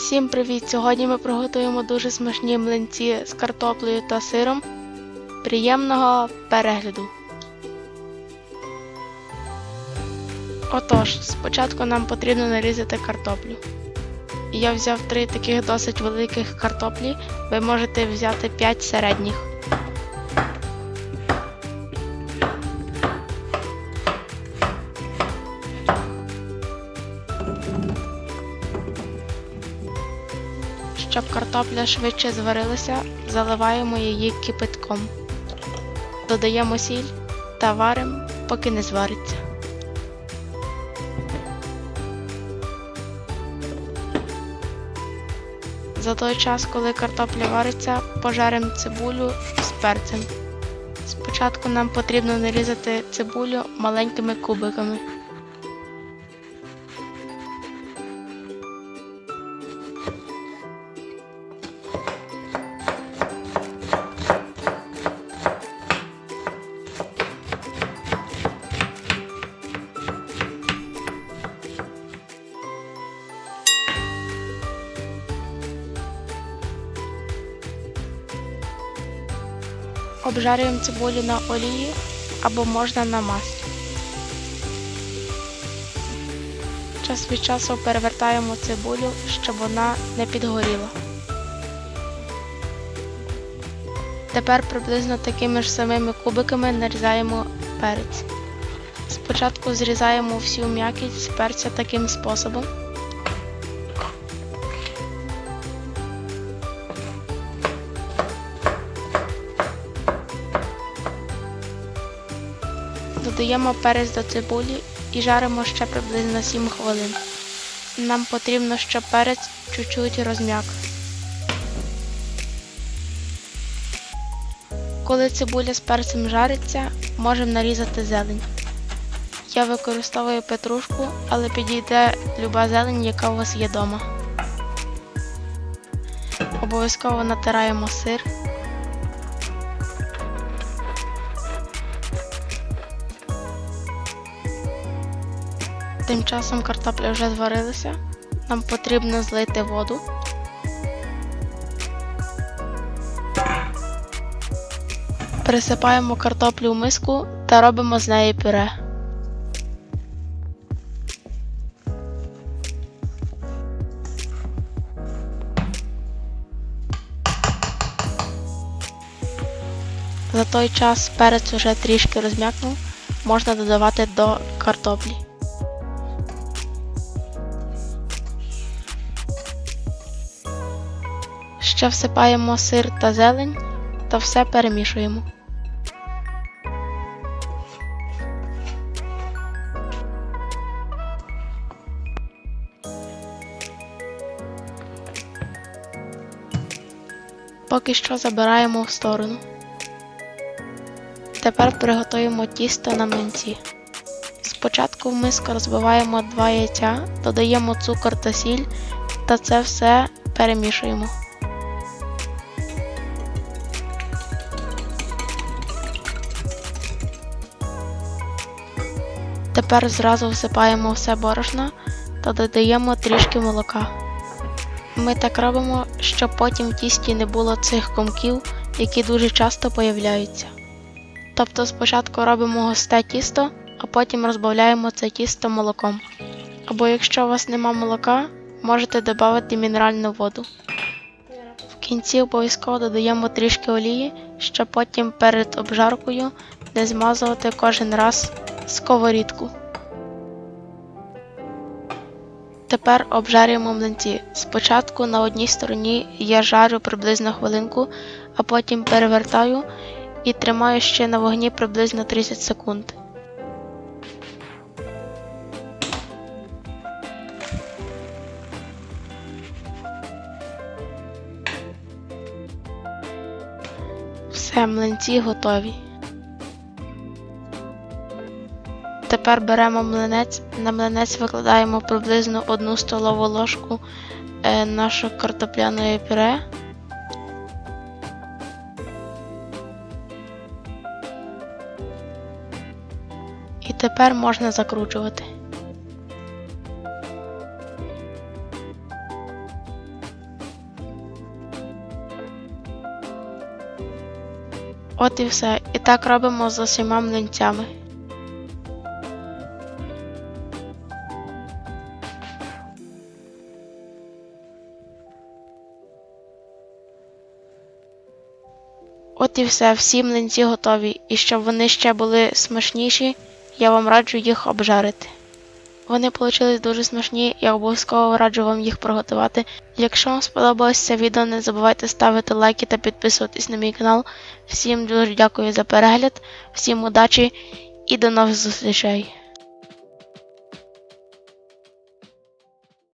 Всім привіт! Сьогодні ми приготуємо дуже смачні млинці з картоплею та сиром. Приємного перегляду! Отож, спочатку нам потрібно нарізати картоплю. Я взяв три таких досить великих картоплі, ви можете взяти 5 середніх. Картопля швидше зварилася, заливаємо її кипятком. Додаємо сіль та варимо, поки не звариться. За той час, коли картопля вариться, пожаримо цибулю з перцем. Спочатку нам потрібно нарізати цибулю маленькими кубиками. Обжарюємо цибулю на олії або можна на маслі. Час від часу перевертаємо цибулю, щоб вона не підгоріла. Тепер приблизно такими ж самими кубиками нарізаємо перець. Спочатку зрізаємо всю м'якість з перця таким способом. Додаємо перець до цибулі і жаримо ще приблизно 7 хвилин. Нам потрібно, щоб перець чуть-чуть розм'як. Коли цибуля з перцем жариться, можемо нарізати зелень. Я використовую петрушку, але підійде люба зелень, яка у вас є вдома. Обов'язково натираємо сир. Тим часом картопля вже зварилася. Нам потрібно злити воду. Пересипаємо картоплю в миску та робимо з неї пюре. За той час перець уже трішки розм'якнув, можна додавати до картоплі. Ще всипаємо сир та зелень та все перемішуємо. Поки що забираємо в сторону. Тепер приготуємо тісто на млинці. Спочатку в миску розбиваємо 2 яйця, додаємо цукор та сіль та це все перемішуємо. Тепер зразу всипаємо все борошно та додаємо трішки молока. Ми так робимо, щоб потім в тісті не було цих комків, які дуже часто появляються. Тобто спочатку робимо густе тісто, а потім розбавляємо це тісто молоком. Або якщо у вас нема молока, можете додати мінеральну воду. В кінці обов'язково додаємо трішки олії, щоб потім перед обжаркою не змазувати кожен раз сковорідку. Тепер обжарюємо млинці. Спочатку на одній стороні я жарю приблизно хвилинку, а потім перевертаю і тримаю ще на вогні приблизно 30 секунд. Все, млинці готові. Тепер беремо млинець, на млинець викладаємо приблизно одну столову ложку е, нашого картопляної пюре. І тепер можна закручувати. От і все. І так робимо з усіма млинцями. От і все, всі млинці готові, і щоб вони ще були смачніші, я вам раджу їх обжарити. Вони получились дуже смачні, я обов'язково раджу вам їх приготувати. Якщо вам сподобалось це відео, не забувайте ставити лайки та підписуватись на мій канал. Всім дуже дякую за перегляд, всім удачі і до нових зустрічей!